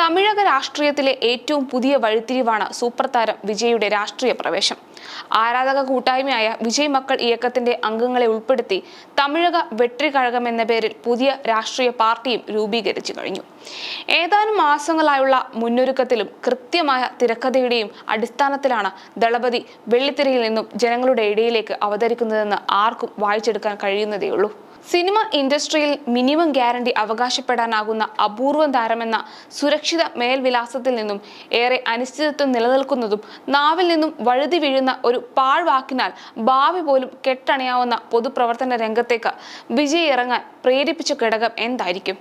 തമിഴക രാഷ്ട്രീയത്തിലെ ഏറ്റവും പുതിയ വഴിത്തിരിവാണ് സൂപ്പർ താരം വിജയുടെ രാഷ്ട്രീയ പ്രവേശം. ആരാധക കൂട്ടായ്മയായ വിജയ് മക്കൾ ഇയക്കത്തിന്റെ അംഗങ്ങളെ ഉൾപ്പെടുത്തി തമിഴക വെട്രി കഴകം എന്ന പേരിൽ പുതിയ രാഷ്ട്രീയ പാർട്ടിയും രൂപീകരിച്ചു കഴിഞ്ഞു. ഏതാനും മാസങ്ങളായുള്ള മുന്നൊരുക്കത്തിലും കൃത്യമായ തിരക്കഥയുടെയും അടിസ്ഥാനത്തിലാണ് ദളപതി വെള്ളിത്തിരയിൽ നിന്നും ജനങ്ങളുടെ ഇടയിലേക്ക് അവതരിക്കുന്നതെന്ന് ആർക്കും വായിച്ചെടുക്കാൻ കഴിയുന്നതേയുള്ളൂ. സിനിമ ഇൻഡസ്ട്രിയിൽ മിനിമം ഗ്യാരണ്ടി അവകാശപ്പെടാനാകുന്ന അപൂർവം താരമെന്ന സുരക്ഷിത മേൽവിലാസത്തിൽ നിന്നും ഏറെ അനിശ്ചിതത്വം നിലനിൽക്കുന്നതും നാവിൽ നിന്നും വഴുതി വീഴുന്ന ഒരു പാഴ്വാക്കിനാൽ ഭാവി പോലും കെട്ടണയാവുന്ന പൊതുപ്രവർത്തന രംഗത്തേക്ക് വിജയ് ഇറങ്ങാൻ പ്രേരിപ്പിച്ച ഘടകം എന്തായിരിക്കും?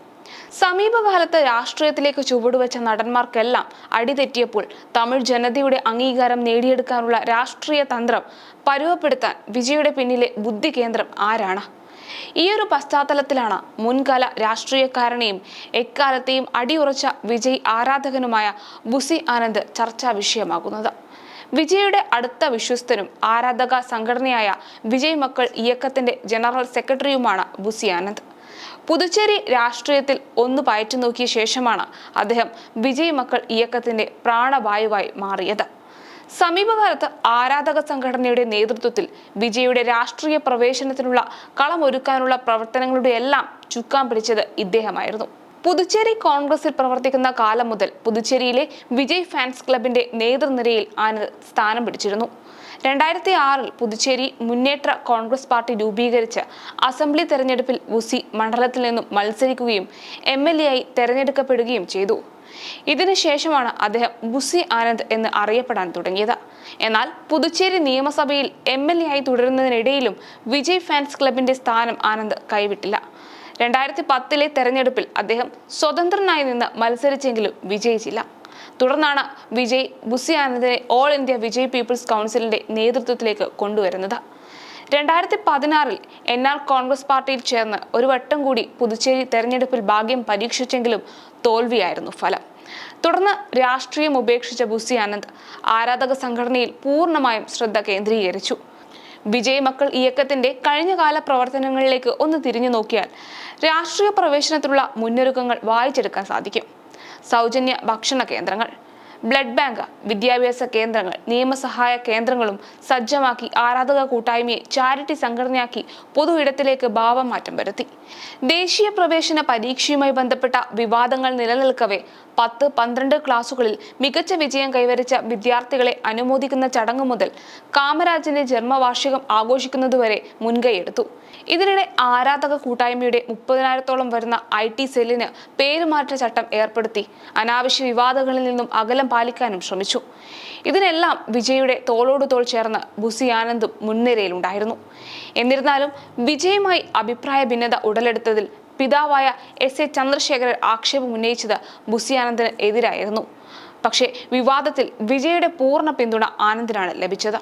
സമീപകാലത്ത് രാഷ്ട്രീയത്തിലേക്ക് ചുവടുവെച്ച നടന്മാർക്കെല്ലാം അടിതെറ്റിയപ്പോൾ തമിഴ് ജനതയുടെ അംഗീകാരം നേടിയെടുക്കാനുള്ള രാഷ്ട്രീയ തന്ത്രം പരുവപ്പെടുത്താൻ വിജയുടെ പിന്നിലെ ബുദ്ധി കേന്ദ്രം ആരാണ്? ഈ ഒരു പശ്ചാത്തലത്തിലാണ് മുൻകാല രാഷ്ട്രീയക്കാരനെയും എക്കാലത്തെയും അടിയുറച്ച വിജയ് ആരാധകനുമായ ബുസി ആനന്ദ് ചർച്ചാ വിഷയമാകുന്നത്. വിജയുടെ അടുത്ത വിശ്വസ്തനും ആരാധക സംഘടനയായ വിജയ് മക്കൾ ഇയക്കത്തിന്റെ ജനറൽ സെക്രട്ടറിയുമാണ് ബുസി ആനന്ദ്. പുതുച്ചേരി രാഷ്ട്രീയത്തിൽ ഒന്ന് പയറ്റു നോക്കിയ ശേഷമാണ് അദ്ദേഹം വിജയ് മക്കൾ ഇയക്കത്തിന്റെ പ്രാണവായുവായി മാറിയത്. സമീപകാലത്ത് ആരാധക സംഘടനയുടെ നേതൃത്വത്തിൽ വിജയുടെ രാഷ്ട്രീയ പ്രവേശനത്തിനുള്ള കളമൊരുക്കാനുള്ള പ്രവർത്തനങ്ങളുടെ എല്ലാം ചുക്കാൻ പിടിച്ചത് ഇദ്ദേഹമായിരുന്നു. പുതുച്ചേരി കോൺഗ്രസിൽ പ്രവർത്തിക്കുന്ന കാലം മുതൽ പുതുച്ചേരിയിലെ വിജയ് ഫാൻസ് ക്ലബിന്റെ നേതൃനിരയിൽ ആനന്ദ് സ്ഥാനം പിടിച്ചിരുന്നു. രണ്ടായിരത്തി ആറിൽ പുതുച്ചേരി മുന്നേറ്റ കോൺഗ്രസ് പാർട്ടി രൂപീകരിച്ച് അസംബ്ലി തെരഞ്ഞെടുപ്പിൽ ഉസി മണ്ഡലത്തിൽ നിന്നും മത്സരിക്കുകയും എം എൽ എ ആയി തെരഞ്ഞെടുക്കപ്പെടുകയും ചെയ്തു. ഇതിനുശേഷമാണ് അദ്ദേഹം ബുസി ആനന്ദ് എന്ന് അറിയപ്പെടാൻ തുടങ്ങിയത്. എന്നാൽ പുതുച്ചേരി നിയമസഭയിൽ എം എൽ എ ആയി തുടരുന്നതിനിടയിലും വിജയ് ഫാൻസ് ക്ലബിന്റെ സ്ഥാനം ആനന്ദ് കൈവിട്ടില്ല. രണ്ടായിരത്തി പത്തിലെ തെരഞ്ഞെടുപ്പിൽ അദ്ദേഹം സ്വതന്ത്രനായി നിന്ന് മത്സരിച്ചെങ്കിലും വിജയിച്ചില്ല. തുടർന്നാണ് വിജയ് ബുസി ആനന്ദിനെ ഓൾ ഇന്ത്യ വിജയ് പീപ്പിൾസ് കൗൺസിലിന്റെ നേതൃത്വത്തിലേക്ക് കൊണ്ടുവരുന്നത്. രണ്ടായിരത്തി പതിനാറിൽ എൻ ആർ കോൺഗ്രസ് പാർട്ടിയിൽ ചേർന്ന് ഒരു വട്ടം കൂടി പുതുച്ചേരി തെരഞ്ഞെടുപ്പിൽ ഭാഗ്യം പരീക്ഷിച്ചെങ്കിലും തോൽവിയായിരുന്നു ഫലം. തുടർന്ന് രാഷ്ട്രീയം ഉപേക്ഷിച്ച ബുസി ആനന്ദ് ആരാധക സംഘടനയിൽ പൂർണമായും ശ്രദ്ധ കേന്ദ്രീകരിച്ചു. വിജയ് മക്കൾ ഇയക്കത്തിന്റെ കഴിഞ്ഞകാല പ്രവർത്തനങ്ങളിലേക്ക് ഒന്ന് തിരിഞ്ഞു നോക്കിയാൽ രാഷ്ട്രീയ പ്രവേശനത്തിലുള്ള മുന്നൊരുക്കങ്ങൾ വായിച്ചെടുക്കാൻ സാധിക്കും. സൗജന്യ ഭക്ഷണ കേന്ദ്രങ്ങൾ ബ്ലഡ് ബാങ്ക് വിദ്യാഭ്യാസ കേന്ദ്രങ്ങൾ നിയമസഹായ കേന്ദ്രങ്ങളും സജ്ജമാക്കി ആരാധക കൂട്ടായ്മയെ ചാരിറ്റി സംഘടനയാക്കി പൊതു ഇടത്തിലേക്ക് ഭാവമാറ്റം വരുത്തി. ദേശീയ പ്രവേശന പരീക്ഷയുമായി ബന്ധപ്പെട്ട വിവാദങ്ങൾ നിലനിൽക്കവേ പത്ത് പന്ത്രണ്ട് ക്ലാസുകളിൽ മികച്ച വിജയം കൈവരിച്ച വിദ്യാർത്ഥികളെ അനുമോദിക്കുന്ന ചടങ്ങ് മുതൽ കാമരാജിന്റെ ജന്മവാർഷികം ആഘോഷിക്കുന്നതുവരെ മുൻകൈയെടുത്തു. ഇതിനിടെ ആരാധക കൂട്ടായ്മയുടെ മുപ്പതിനായിരത്തോളം വരുന്ന ഐ ടി സെല്ലിന് പേരുമാറ്റ ചട്ടം ഏർപ്പെടുത്തി. അനാവശ്യ വിവാദങ്ങളിൽ നിന്നും അകലം പാലിക്കാനും ശ്രമിച്ചു. ഇതിനെല്ലാം വിജയുടെ തോളോട് തോൾ ചേർന്ന് ബുസി ആനന്ദും മുൻനിരയിലുണ്ടായിരുന്നു. എന്നിരുന്നാലും വിജയുമായി അഭിപ്രായ ഭിന്നത ഉടലെടുത്തതിൽ പിതാവായ എസ് എ ചന്ദ്രശേഖരൻ ആക്ഷേപം ഉന്നയിച്ചത് ബുസി ആനന്ദിന് എതിരായിരുന്നു. പക്ഷേ വിവാദത്തിൽ വിജയുടെ പൂർണ പിന്തുണ ആനന്ദിനാണ് ലഭിച്ചത്.